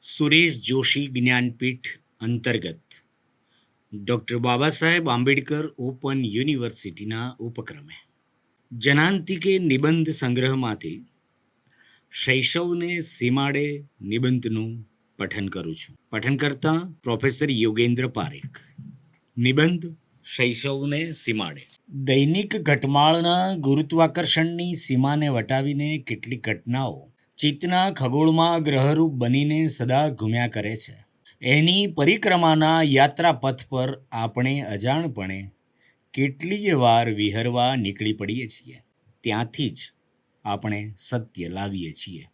સુરેશ જોશી જ્ઞાનપીઠ અંતર્ગત. Doctor Baba Saheb Ambedkar open યુનિવર્સિટીના ઉપક્રમે. જનાંતિકે નિબંધ સંગ્રહમાંથી શૈશવને સીમાડે નિબંધનું પઠન કરું છું. પઠન કરતા પ્રોફેસર યોગેન્દ્ર પારેખ. નિબંધ શૈશવને સીમાડે. દૈનિક ઘટમાળના ગુરુત્વાકર્ષણની સીમાને વટાવીને કેટલીક ઘટનાઓ ચિત્તના ખગોળમાં ગ્રહરૂપ બનીને સદા ઘૂમ્યા કરે છે. એની પરિક્રમાના યાત્રા પથ પર આપણે અજાણપણે કેટલીય વાર વિહરવા નીકળી પડીએ છીએ. ત્યાંથી જ આપણે સત્ય લાવીએ છીએ.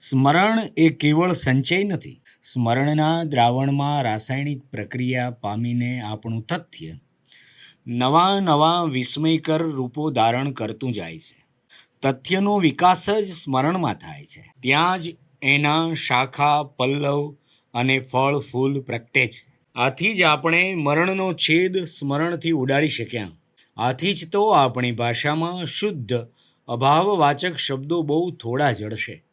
સ્મરણ એ કેવળ સંચય નથી. સ્મરણના દ્રાવણમાં રાસાયણિક પ્રક્રિયા પામીને આપણું તથ્ય નવા નવા વિસ્મયકર રૂપો ધારણ કરતું જાય છે. તથ્યનો વિકાસ જ સ્મરણમાં થાય છે. ત્યાં જ એના શાખા, પલ્લવ અને ફળ, ફૂલ પ્રગટે છે. આથી જ આપણે મરણનો છેદ સ્મરણથી ઉડાડી શક્યા. આથી જ તો આપણી ભાષામાં શુદ્ધ, અભાવવાચક શબ્દો બહુ થોડા જડશે.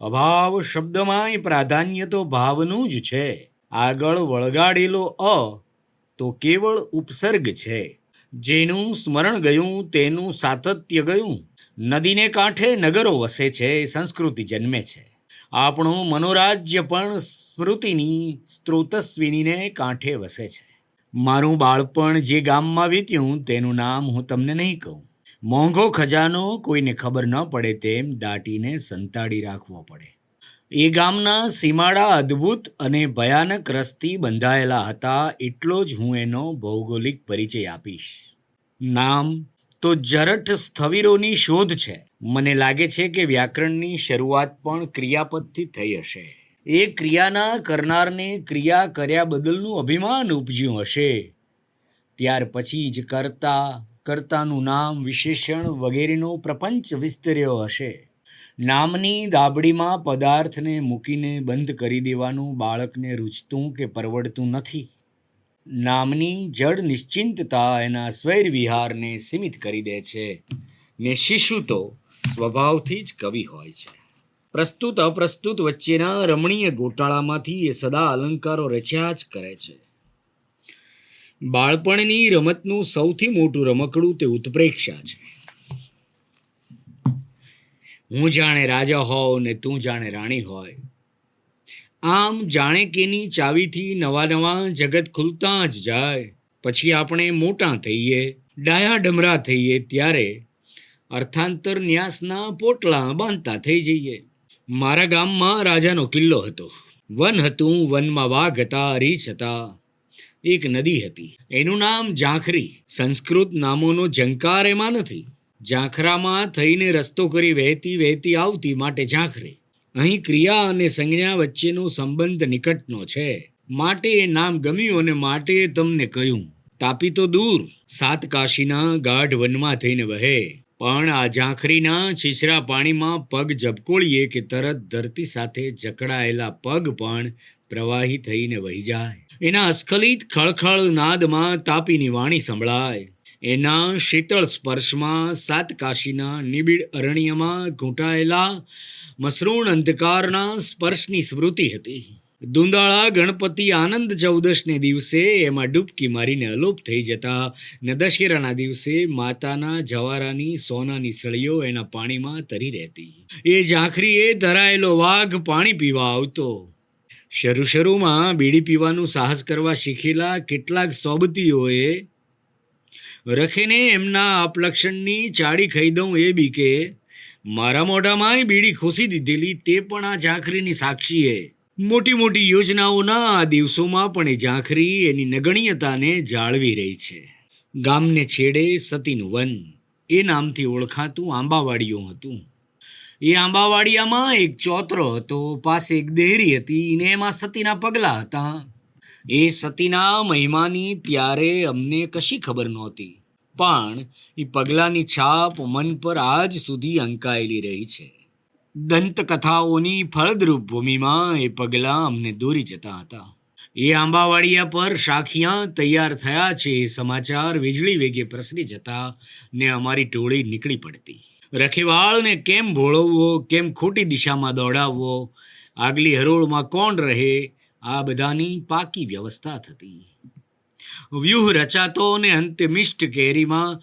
અભાવ શબ્દમાંય પ્રાધાન્ય તો ભાવનું જ છે. આગળ વળગાડેલો અ તો કેવળ ઉપસર્ગ છે. જેનું સ્મરણ ગયું તેનું સાતત્ય ગયું. નદીને કાંઠે નગરો વસે છે, સંસ્કૃતિ જન્મે છે. આપણું મનોરાજ્ય પણ સ્મૃતિની, સ્ત્રોતસ્વિનીને કાંઠે વસે છે. મારું બાળપણ જે ગામમાં વીત્યું, તેનું નામ હું તમને નહીં કહું. મોંઘો ખજાનો કોઈને ખબર ન પડે, તેમ દાટીને સંતાડી રાખવો પડે. એ ગામના સીમાડા અદ્ભુત અને ભયાનક રસથી બંધાયેલા હતા, એટલો જ હું એનો ભૌગોલિક પરિચય આપીશ. નામ તો જરઠ સ્થવિરોની શોધ છે. મને લાગે છે કે વ્યાકરણની શરૂઆત પણ ક્રિયાપદથી થઈ હશે. એ ક્રિયાના કરનારને ક્રિયા કર્યા બદલનું અભિમાન ઉપજ્યું હશે. ત્યાર પછી જ કર્તા, કર્તાનું નામ વિશેષણ વગેરેનો પ્રપંચ વિસ્તર્યો હશે. નામની દાબડીમાં પદાર્થને મૂકીને બંધ કરી દેવાનું બાળકને રૂચતું કે પરવડતું નથી. નામની જડ નિશ્ચિંતતા એના સ્વૈર વિહારને સીમિત કરી દે છે. ને શિશુ તો સ્વભાવથી જ કવિ હોય છે. પ્રસ્તુત અપ્રસ્તુત વચ્ચેના રમણીય ગોટાળામાંથી એ સદા અલંકારો રચ્યા જ કરે છે. બાળપણની રમતનું સૌથી મોટું રમકડું તે ઉત્પ્રેક્ષા છે. હું જાણે રાજા હોઉં ને તું જાણે રાણી હોય. આમ જાણે કેની ચાવીથી નવા નવા જગત ખુલતા જ જાય. પછી આપણે મોટા થઈએ, ડાયા ડમરા થઈએ ત્યારે અર્થાંતર ન્યાસના પોટલા બાંધતા થઈ જઈએ. મારા ગામમાં રાજાનો કિલ્લો હતો. વન હતું, વનમાં વાઘ હતા, રીછ હતા. એક નદી હતી. એનું નામ ઝાંખરી, સંસ્કૃત નામોનો ઝંકાર એમાં નથી. ઝાંખરામાં થઈને રસ્તો કરી વહેતી વહેતી આવતી માટે ઝાંખરી. અહીં ક્રિયા અને સંજ્ઞા વચ્ચેનો સંબંધ નિકટનો છે. માટે એ નામ ગમ્યું અને માટે તમને કહ્યું. તાપી તો દૂર, સાત કાશીના ગાઢ વનમાં થઈને વહે. પણ આ ઝાંખરીના છીછરા પાણીમાં પગ ઝબકોળીએ કે તરત ધરતી સાથે જકડાયેલા પગ પણ પ્રવાહી થઈને વહી જાય. એના અસ્ખલિત ખળખળ નાદમાં તાપીની વાણી સંભળાય. એના શીતળ સ્પર્શમાં સાત કાશીના નિબિડ અરણ્યમાં ઘૂંટાયેલા મસરૂણ અંધકારના સ્પર્શની સ્મૃતિ હતી. દુંદાળા ગણપતિ આનંદ ચૌદશને દિવસે એમાં ડૂબકી મારીને અલોપ થઈ જતા, ને દશેરાના દિવસે માતાના જવારાની સોનાની સળીઓ એના પાણીમાં તરી રહેતી. એ ઝાંખરીએ ધરાયેલો વાઘ પાણી પીવા આવતો. શરૂ શરૂમાં બીડી પીવાનું સાહસ કરવા શીખેલા કેટલાક સોબતીઓએ, રખીને એમના અપલક્ષણની ચાડી ખાઈ દઉં એ બી કે મારા મોઢામાં બીડી ખોસી દીધેલી તે પણ આ ઝાંખરીની સાક્ષીએ. મોટી મોટી યોજનાઓના આ દિવસોમાં પણ એ ઝાંખરી એની નગણ્યતાને જાળવી રહી છે. ગામને છેડે સતીનું વન. એ નામથી ઓળખાતું આંબાવાડીયું હતું. એ આંબાવાડિયામાં એક ચોતરો હતો, પાસે એક દેહરી હતી, ને એમાં સતીના પગલાં હતા. એ સતીના મહિમાની ત્યારે અમને કશી ખબર નહોતી. પણ એ પગલાંની છાપ મન પર આજ સુધી અંકાયેલી રહી છે. દંતકથાઓની ફળદ્રુપ ભૂમિમાં એ પગલાં અમને દોરી જતા હતા. એ આંબાવાડિયા પર શાખિયા તૈયાર થયા છે સમાચાર વીજળી વેગે પ્રસરી જતા ને અમારી ટોળી નીકળી પડતી. રખેવાળને કેમ ભોળવવો, કેમ ખોટી દિશામાં દોડાવવો, આગલી હરોળમાં કોણ રહે, આ બધાની પાકી વ્યવસ્થા થતી. વ્યૂહ રચાતો અને અંતે મિષ્ટ કેરીમાં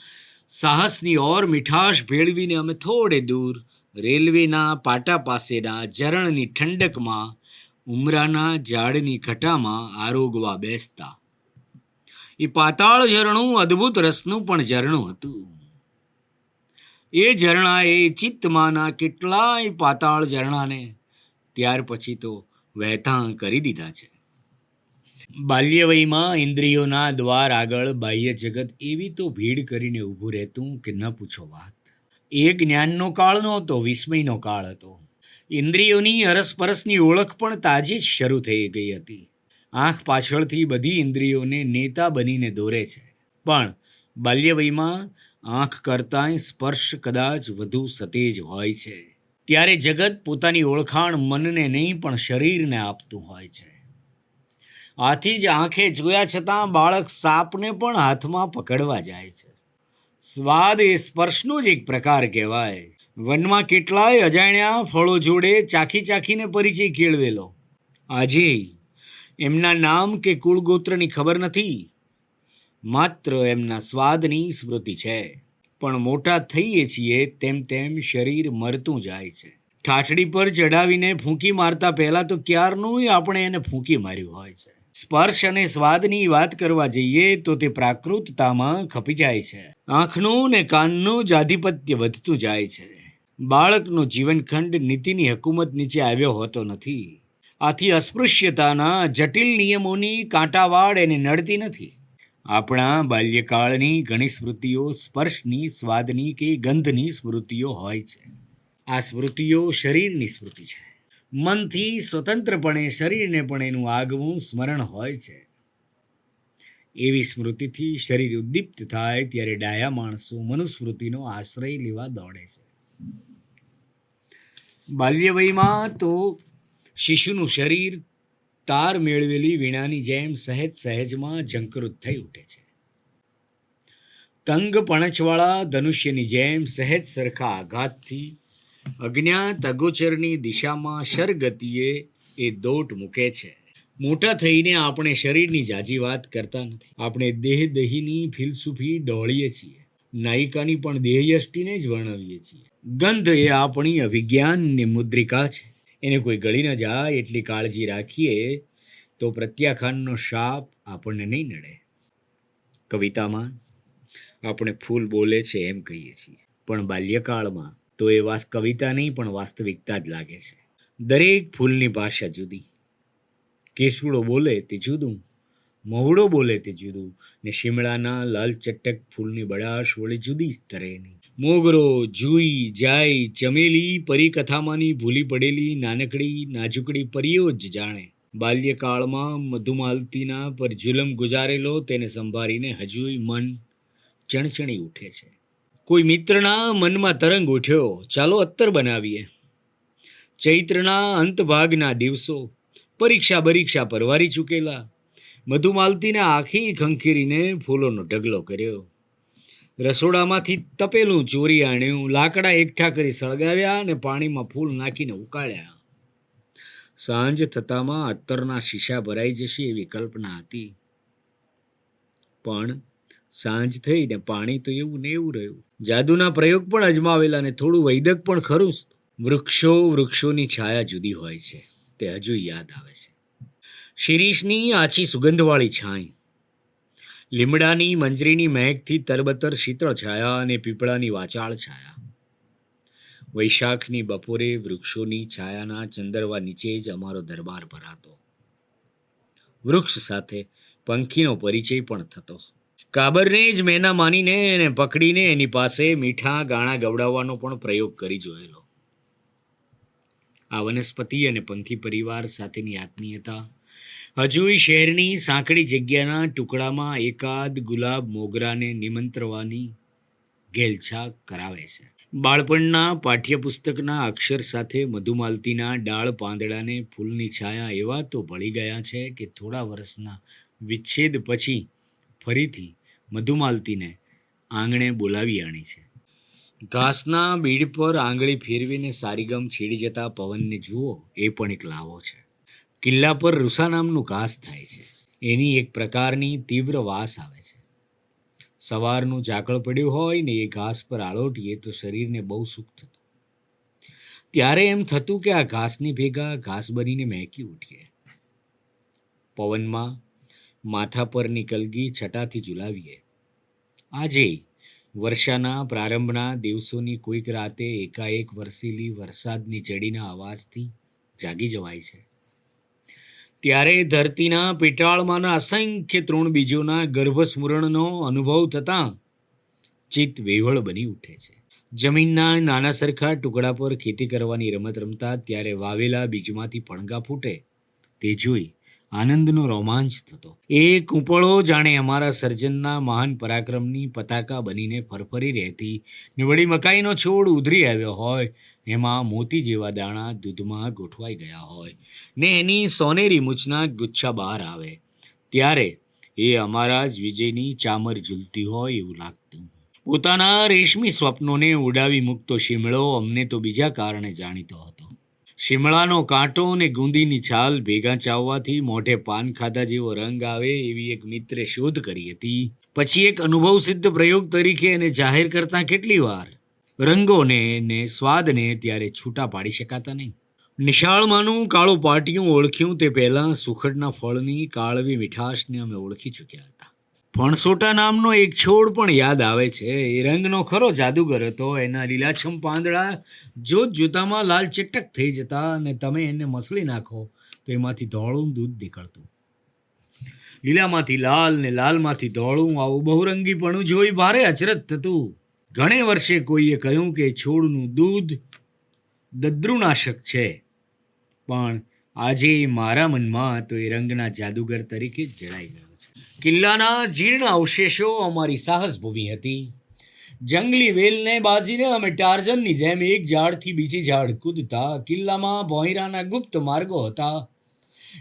સાહસની ઓર મીઠાશ ભેળવીને અમે થોડે દૂર રેલવેના પાટા પાસેના ઝરણની ઠંડકમાં, ઉમરાના ઝાડની ઘટામાં આરોગવા બેસતા. એ પાતાળ ઝરણું અદ્ભુત રસનું પણ ઝરણું હતું. એ ઝરણાએ ચિત્તમાંના કેટલાય પાતાળ ઝરણાને ત્યાર પછી તો વહેતા કરી દીધા છે. બાલ્યવયમાં ઇન્દ્રિયોના દ્વાર આગળ બાહ્ય જગત એવી તો ભીડ કરીને ઊભું રહેતું કે ન પૂછો વાત. એ જ્ઞાનનો કાળ નહોતો, વિસ્મયનો કાળ હતો. ઇન્દ્રિયોની અરસપરસની ઓળખ પણ તાજી જ શરૂ થઈ ગઈ હતી. આંખ પાછળથી બધી ઇન્દ્રિયોને નેતા બનીને દોરે છે. પણ બાલ્યવયમાં આંખ કરતાંય સ્પર્શ કદાચ વધુ સતેજ હોય છે. ત્યારે જગત પોતાની ઓળખાણ મનને નહીં પણ શરીરને આપતું હોય છે. આથી જ આંખે જોયા છતાં બાળક સાપને પણ હાથમાં પકડવા જાય છે. સ્વાદ એ સ્પર્શનો જ એક પ્રકાર કહેવાય. વનમાં કેટલાય અજાણ્યા ફળો જોડે ચાખી ચાખીને પરિચય કેળવેલો. આજે, એમના નામ કે કુળગોત્રની ખબર નથી? માત્ર એમના સ્વાદની સ્મૃતિ છે. પણ મોટા થઈએ છીએ તેમ તેમ શરીર મરતું જાય છે. ઠાઠડી પર ચડાવીને ફૂંકી મારતા પહેલાં તો ક્યારનું આપણે એને ફૂંકી માર્યું હોય છે. સ્પર્શ અને સ્વાદની વાત કરવા જઈએ તો તે પ્રાકૃતતામાં ખપી જાય છે. આંખનું ને કાનનું જ આધિપત્ય વધતું જાય છે. બાળકનો જીવનખંડ નીતિની હકુમત નીચે આવ્યો હોતો નથી. આથી અસ્પૃશ્યતાના જટિલ નિયમોની કાંટાવાડ એને નડતી નથી. આપણા બાલ્યકાળની ઘણી સ્મૃતિઓ સ્પર્શની, સ્વાદની કે ગંધની સ્મૃતિઓ હોય છે. આ સ્મૃતિઓ શરીરની સ્મૃતિ છે. મનથી સ્વતંત્રપણે, શરીરને પણ એનું આગવું સ્મરણ હોય છે. એવી સ્મૃતિથી શરીર ઉદ્દીપ્ત થાય ત્યારે ડાયા માણસો મનુસ્મૃતિનો આશ્રય લેવા દોડે છે. બાલ્યવયમાં તો શિશુનું શરીર તાર મેળવેલી વીણાની જેમ સહેજ સહેજમાં ઝંકૃત થઈ ઉઠે છે. તંગ પણછવાળા ધનુષ્યની જેમ સહેજ સરખા આઘાતથી અજ્ઞાત અગોચરની દિશામાં શરગતિએ એ દોટ મૂકે છે. મોટા થઈને આપણે શરીરની જાજી વાત કરતા નથી. આપણે દેહ દહીની ફિલસુફી ડોળીએ છીએ. નાયિકાની પણ દેહયષ્ટિને જ વર્ણવીએ છીએ. ગંધ એ આપણી અભિજ્ઞાનની મુદ્રિકા છે. એને કોઈ ગળી ન જાય એટલી કાળજી રાખીએ તો પ્રત્યાખ્યાનનો શાપ આપણને નહીં નડે. કવિતામાં આપણે ફૂલ બોલે છે એમ કહીએ છીએ. પણ બાલ્યકાળમાં તો એ વાસ કવિતા નહીં, પણ વાસ્તવિકતા જ લાગે છે. દરેક ફૂલની ભાષા જુદી. કેસુડો બોલે તે જુદું, મહુડો બોલે તે જુદું, ને શિમળાના લાલ ચટક ફૂલની બળાશ વળી જુદી જ તરેની મોગરો, જુઈ જાય ચમેલી, પરિકથામાંની ભૂલી પડેલી નાનકડી, નાજુકડી પરીઓ જ જાણે. બાલ્યકાળમાં મધુમાલતીના પર જુલમ ગુજારેલો તેને સંભાળીને હજુય મન ચણચણી ઉઠે છે. કોઈ મિત્રના મનમાં તરંગ ઉઠ્યો, ચાલો અત્તર બનાવીએ. ચૈત્રના અંતભાગના દિવસો પરીક્ષા પરીક્ષા પરવારી ચૂકેલા. મધુમાલતીને આખી ખંખેરીને ફૂલોનો ઢગલો કર્યો. રસોડામાંથી તપેલું ચોરી આણ્યું, લાકડા એકઠા કરી સળગાવ્યા અને પાણીમાં ફૂલ નાખીને ઉકાળ્યા. સાંજ થતામાં અત્તરના શીશા ભરાઈ જશે એવી કલ્પના હતી. પણ સાંજ થઈને પાણી તો એવું ને એવું રહ્યું. જાદુના પ્રયોગ પણ અજમાવેલા ને થોડું વૈદક પણ ખરું વૃક્ષો વૃક્ષોની છાયા જુદી હોય છે, તે હજુ યાદ આવે છે. શિરીષની આછી સુગંધવાળી છાંય. લીમડાની મંજરીની મહેકથી તરબતર શીતળ છાયા અને પીપળાની વાચાળ છાયા. વૈશાખની બપોરે વૃક્ષોની છાયાના ચંદરવા નીચે જ અમારો દરબાર ભરાતો. વૃક્ષ સાથે પંખીનો પરિચય પણ થતો. કાબરને જ મેના માનીને એને પકડીને એની પાસે મીઠા ગાણા ગવડાવવાનો પણ પ્રયોગ કરી જોયેલો. આ વનસ્પતિ અને પંખી પરિવાર સાથેની આત્મીયતા, હજુય શહેરની સાંકડી જગ્યાના ટુકડામાં એકાદ ગુલાબ મોગરાને નિમંત્રવાની ઘેલછા કરાવે છે. બાળપણના પાઠ્યપુસ્તકના અક્ષર સાથે મધુમાલતીના ડાળ પાંદડાને ફૂલની છાયા એવા તો ભળી ગયા છે કે થોડા વર્ષના વિચ્છેદ પછી ફરીથી મધુમાલતીને આંગણે બોલાવી આણી છે. ઘાસના બીડ પર આંગળી ફેરવીને સારીગમ છેડી જતા પવનને જુઓ, એ પણ એક લાવો છે. કિલ્લા પર રૂસા નામનું ઘાસ થાય છે. એની એક પ્રકારની તીવ્ર વાસ આવે છે. સવારનું ઝાકળ પડ્યું હોય ને એ ઘાસ પર આળોટીએ તો શરીરને બહુ સુખ થતું. ત્યારે એમ થતું કે આ ઘાસની ભેગા ઘાસ બનીને મહેકી ઉઠીએ. પવનમાં માથા પરની કલગી છટાથી ઝુલાવીએ. આજે વર્ષાના પ્રારંભના દિવસોની કોઈક રાતે એકાએક વરસેલી વરસાદની ચડીના અવાજથી જાગી જવાય છે. ત્યારે ધરતીના પેટાળમાંના અસંખ્ય તૃણબીજોના ગર્ભસ્મરણનો અનુભવ થતાં ચિત્ત વેવળ બની ઉઠે છે. જમીનના નાના સરખા ટુકડા પર ખેતી કરવાની રમત રમતા ત્યારે વાવેલા બીજમાંથી ફણગા ફૂટે તે જોઈ આનંદનો રોમાંચ થતો. એ કૂંપળો જાણે અમારા સર્જનના મહાન પરાક્રમની પતાકા બનીને ફરફરી રહેતી. ને વળી મકાઈનો છોડ ઉધરી આવ્યો હોય. એમાં મોતી જેવા દાણા દૂધમાં ગોઠવાઈ ગયા હોય. ને એની સોનેરી મૂછના ગુચ્છા બહાર આવે. ત્યારે એ અમારા જ વિજયની ચામર ઝૂલતી હોય એવું લાગતું. પોતાના રેશમી સ્વપ્નોને ઉડાવી મૂકતો શિમળો અમને તો બીજા કારણે જાણીતો હતો. શિમળાનો કાંટો અને ગુંદીની છાલ ભેગા ચાવવાથી મોઢે પાન ખાધા જેવો રંગ આવે એવી એક મિત્રે શોધ કરી હતી. પછી એક અનુભવ સિદ્ધ પ્રયોગ તરીકે એને જાહેર કરતા કેટલી વાર? રંગોને ને સ્વાદને ત્યારે છૂટા પાડી શકાતા નહીં. નિશાળમાંનું કાળું પાટિયું ઓળખ્યું તે પહેલાં સુખડના ફળની, કાળવી મીઠાશને અમે ઓળખી ચૂક્યા હતા. ફણસોટા નામનો એક છોડ પણ યાદ આવે છે. એ રંગનો ખરો જાદુગર હતો. એના લીલાછમ પાંદડા જોત જોતામાં લાલ ચટક થઈ જતા અને તમે એને મસળી નાખો તો એમાંથી ધોળું દૂધ નીકળતું. લીલામાંથી લાલ ને લાલમાંથી ધોળું, આવું બહુરંગીપણું જોઈ ભારે અચરજ થતું. ઘણે વર્ષે કોઈએ કહ્યું કે છોડનું દૂધ દદ્રુનાશક છે. પણ આજે મારા મનમાં તો એ રંગના જાદુગર તરીકે જ જણાઈ ગયો. કિલ્લાના જીર્ણ અવશેષો અમારી સાહસ ભૂમિ હતી. જંગલી વેલને બાજીને અમે ટાર્ઝનની જેમ એક ઝાડથી બીજી ઝાડ કૂદતા કિલ્લામાં ભોંયરાના ગુપ્ત માર્ગો હતા.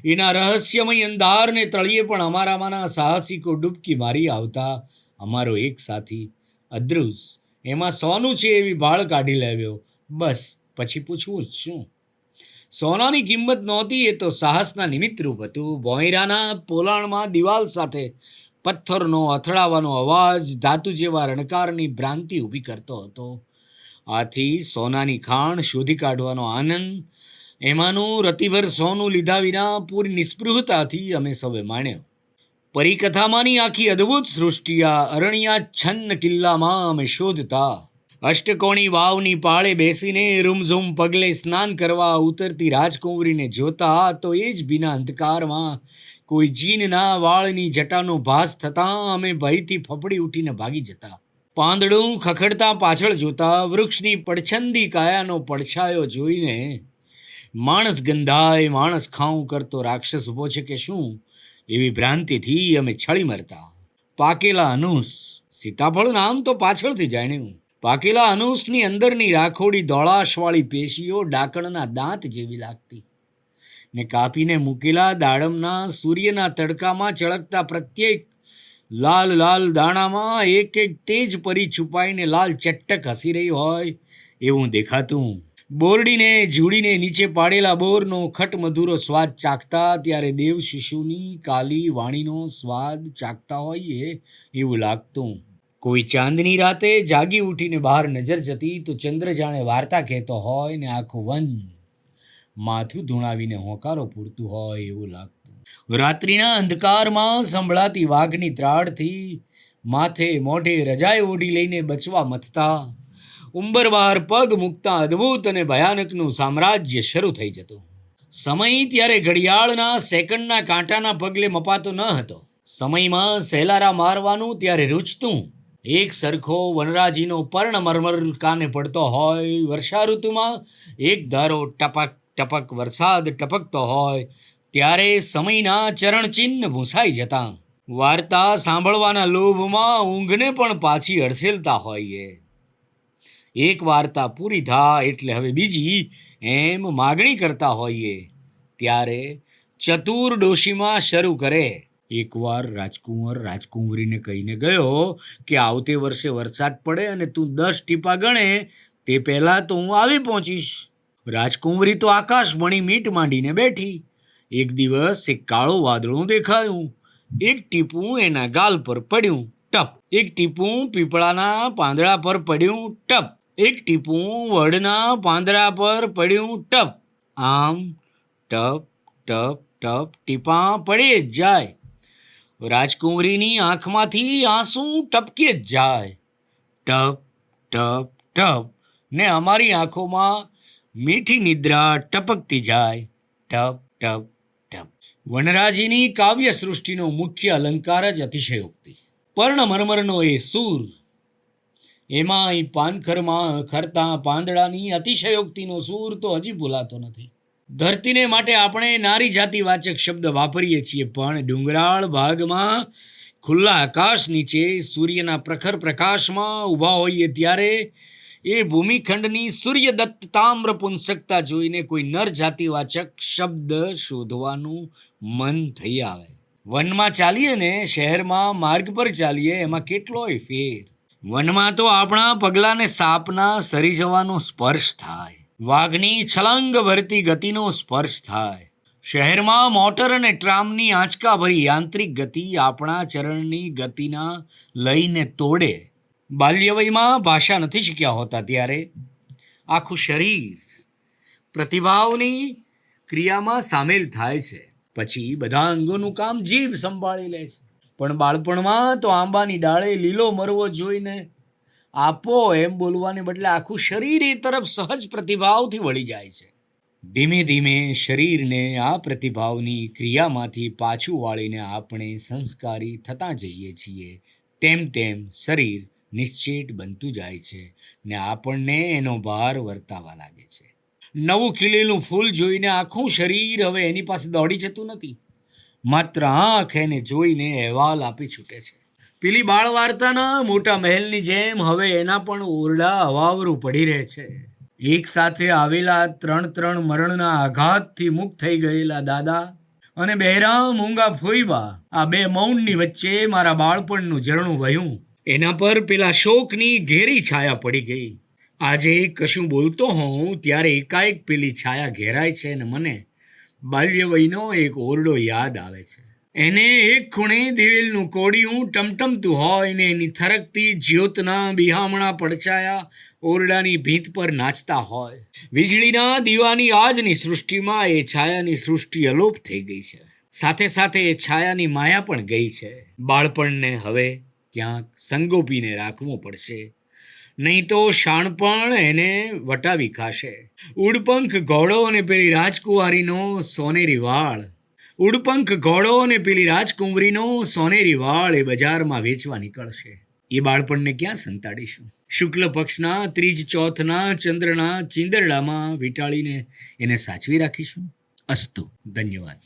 એના રહસ્યમય અંધારને તળિયે પણ અમારામાંના સાહસિકો ડૂબકી મારી આવતા. અમારો એક સાથી, અદ્રુસ, એમાં સોનું છે એવી ભાળ કાઢી લાવ્યો. બસ, પછી પૂછવું જ શું? સોનાની કિંમત નહોતી, એ તો સાહસના નિમિત્તરૂપ હતું. ભોંયરાના પોલાણમાં દિવાલ સાથે પથ્થરનો, અથડાવાનો અવાજ, ધાતુ જેવા રણકારની ભ્રાંતિ ઊભી કરતો હતો. આથી સોનાની ખાણ શોધી કાઢવાનો આનંદ, એમાંનું રતિભર સોનું લીધા વિના પૂરી નિસ્પૃહતાથી અમે સૌએ માણ્યો. પરિકથામાંની આખી અદ્ભુત સૃષ્ટિ, આ અરણ્યાચ્છન્ન કિલ્લામાં અમે શોધતા અષ્ટકોણી વાવની પાળે બેસીને રૂમઝૂમ પગલે સ્નાન કરવા ઉતરતી રાજકુંવરીને જોતા તો એ જ બીના અંધકારમાં, કોઈ જીનના વાળની જટાનો ભાસ થતાં અમે ભયથી ફફડી ઉઠીને ભાગી જતા. પાંદડું ખખડતા પાછળ જોતા, વૃક્ષની પડછંદી કાયાનો પડછાયો જોઈને, માણસ ગંધાય, માણસ ખાઉં કરતો રાક્ષસ ઊભો છે કે શું? એવી ભ્રાંતિથી અમે છળી મરતા. પાકેલા અનુસ સીતાફળ નામ તો પાછળથી જાણ્યું. પાકેલા અનુસની અંદરની રાખોડી ધોળાશવાળી પેશીઓ ડાકણના દાંત જેવી લાગતી. ને કાપીને મૂકેલા દાડમના સૂર્યના તડકામાં ચળકતા પ્રત્યેક લાલ લાલ દાણામાં એક એક તેજ પરી છુપાઈને લાલ ચટ્ટક હસી રહી હોય એવું દેખાતું. બોરડીને ઝૂડીને નીચે પાડેલા બોરનો ખટમધુરો સ્વાદ ચાખતા ત્યારે દેવ શિશુની કાલી વાણીનો સ્વાદ ચાખતા હોઈએ એવું લાગતું. કોઈ ચાંદની રાતે જાગી ઉઠીને બહાર નજર જતી તો ચંદ્ર જાણે વાર્તા કહેતો હોય ને આખું વન માથું ધૂણાવીને હોંકારો પૂરતું હોય એવું લાગતું. રાત્રિના અંધકારમાં સંભળાતી વાઘની ત્રાડથી માથે મોઢે રજાએ ઓઢી લઈને બચવા મથતા ઉંબર બહાર પગ મૂકતા અદ્ભુત અને ભયાનકનું સામ્રાજ્ય શરૂ થઈ જતું. સમય ત્યારે ઘડિયાળના સેકન્ડના કાંટાના પગલે મપાતો ન હતો. સમયમાં સહેલારા મારવાનું ત્યારે રૂચતું. એક સરખો વનરાજીનો પર્ણ મરમર કાને પડતો હોય. વર્ષા ઋતુમાં એક ધારો ટપક ટપક વરસાદ ટપકતો હોય, ત્યારે સમયના ચરણચિહ્ન ભૂંસાઈ જતા. વાર્તા સાંભળવાના લોભમાં ઊંઘને પણ પાછી અડસેલતા હોઈએ. એક વાર્તા પૂરી થા એટલે હવે બીજી એમ માગણી કરતા હોઈએ. ત્યારે ચતુર ડોશીમાં શરૂ કરે. એકવાર રાજકુંવર રાજકુંવરીને કહીને ગયો કે આવતે વર્ષે વરસાદ પડે અને તું દસ ટીપા ગણે, તે પહેલાં તો હું આવી પહોંચીશ. રાજકુંવરી તો આકાશ ભણી મીટ માંડીને બેઠી. એક દિવસ એક કાળું વાદળું દેખાયું. એક ટીપું એના ગાલ પર પડ્યું. ટપ. એક ટીપું પીપળાના પાંદડા પર પડ્યું. ટપ. એક ટીપું વડના પાંદડા પર પડ્યું. ટપ. આમ ટપ ટપ ટપ, ટીપાં પડે જ જાય. રાજકુંવરીની આંખમાંથી આંસુ ટપકે જ જાય. ટપ ટપ ટપ ને અમારી આંખોમાં મીઠી નિદ્રા ટપકતી જાય. ટપ ટપ ટપ. વનરાજીની કાવ્ય સૃષ્ટિનો મુખ્ય અલંકાર જ અતિશયોક્તિ. પર્ણમરમરનો એ સૂર. એમાં એ પાનખરમાં ખરતા પાંદડાની અતિશયોક્તિનો સૂર તો હજી ભૂલાતો નથી. ધરતીને માટે આપણે નારી જાતિ વાચક શબ્દ વાપરીએ છીએ, પણ ડુંગરાળ ભાગમાં ખુલ્લા આકાશ નીચે સૂર્યના પ્રખર પ્રકાશમાં ઊભા હોઈએ ત્યારે એ ભૂમિખંડની સૂર્યદત્ત તામ્ર પુંસકતા જોઈને કોઈ નર જાતિવાચક શબ્દ શોધવાનું મન થઈ આવે. વનમાં ચાલીએ ને શહેરમાં માર્ગ પર ચાલીએ, એમાં કેટલોય ફેર. વનમાં તો આપણા પગલાને સાપના સરી જવાનો સ્પર્શ થાય. વાઘની છલાંગ ભરતી ગતિનો સ્પર્શ થાય. શહેરમાં મોટર અને ટ્રામની આંચકાભરી યાંત્રિક ગતિ આપણા ચરણની ગતિના લઈને તોડે. બાલ્યવયમાં ભાષા નથી શીખ્યા હોતા ત્યારે. આખું શરીર પ્રતિભાવની ક્રિયામાં સામેલ થાય છે. પછી બધા અંગોનું કામ જીભ સંભાળી લે છે. પણ બાળપણમાં તો આંબાની ડાળે લીલો મરવો જોઈને આપો એમ બોલવાને બદલે આખું શરીર એ તરફ સહજ પ્રતિભાવથી વળી જાય છે. ધીમે ધીમે શરીરને આ પ્રતિભાવની ક્રિયામાંથી પાછું વાળીને આપણે સંસ્કારી થતા જઈએ છીએ. તેમ તેમ શરીર નિશ્ચિત બનતું જાય છે ને આપણને એનો ભાર વર્તાવા લાગે છે. નવું ખીલેલું ફૂલ જોઈને આખું શરીર હવે એની પાસે દોડી જતું નથી. માત્ર આંખ એને જોઈને અહેવાલ આપી છૂટે છે. પેલી બાળ વાર્તાના મોટા મહેલની જેમ હવે એના પણ ઓરડા અવાવરું પડી રહે છે. એક સાથે આવેલા ત્રણ ત્રણ મરણના આઘાતથી મુક્ત થઈ ગયેલા દાદા અને બહેરામ મૂંગા ફોઈબા આ બે મૌનની વચ્ચે મારા બાળપણનું ઝરણું વહ્યું એના પર પેલા શોકની ઘેરી છાયા પડી ગઈ. આજે કશું બોલતો હોઉં ત્યારે એકાએક પેલી છાયા ઘેરાય છે ને મને. બાલ્યવયનો એક ઓરડો યાદ આવે છે. એને એક ખૂણે દિવેલનું કોડિયું ટમટમતું હોય ને એની થરકતી જ્યોતના બિહામણા પડછાયા ઓરડાની ભીંત પર નાચતા હોય. વીજળીના દીવાની આજની સૃષ્ટિમાં એ છાયાની સૃષ્ટિ અલોપ થઈ ગઈ છે. સાથે સાથે એ છાયાની માયા પણ ગઈ છે. બાળપણને હવે ક્યાંક સંગોપીને રાખવું પડશે. નહીં તો શાણપણ એને વટાવી ખાશે. ઉડપંખ ઘોડો અને પેલી રાજકુંવારીનો સોનેરી વાળ ઉડપંખ ઘોડો અને પેલી રાજકુંવરીનો સોનેરી વાળ એ બજારમાં વેચવા નીકળશે. એ બાળપણને ક્યાં સંતાડીશું? શુક્લ પક્ષના, ત્રીજ ચોથના, ચંદ્રના, ચિંદરડામાં વીંટાળીને એને સાચવી રાખીશું? અસ્તુ. ધન્યવાદ.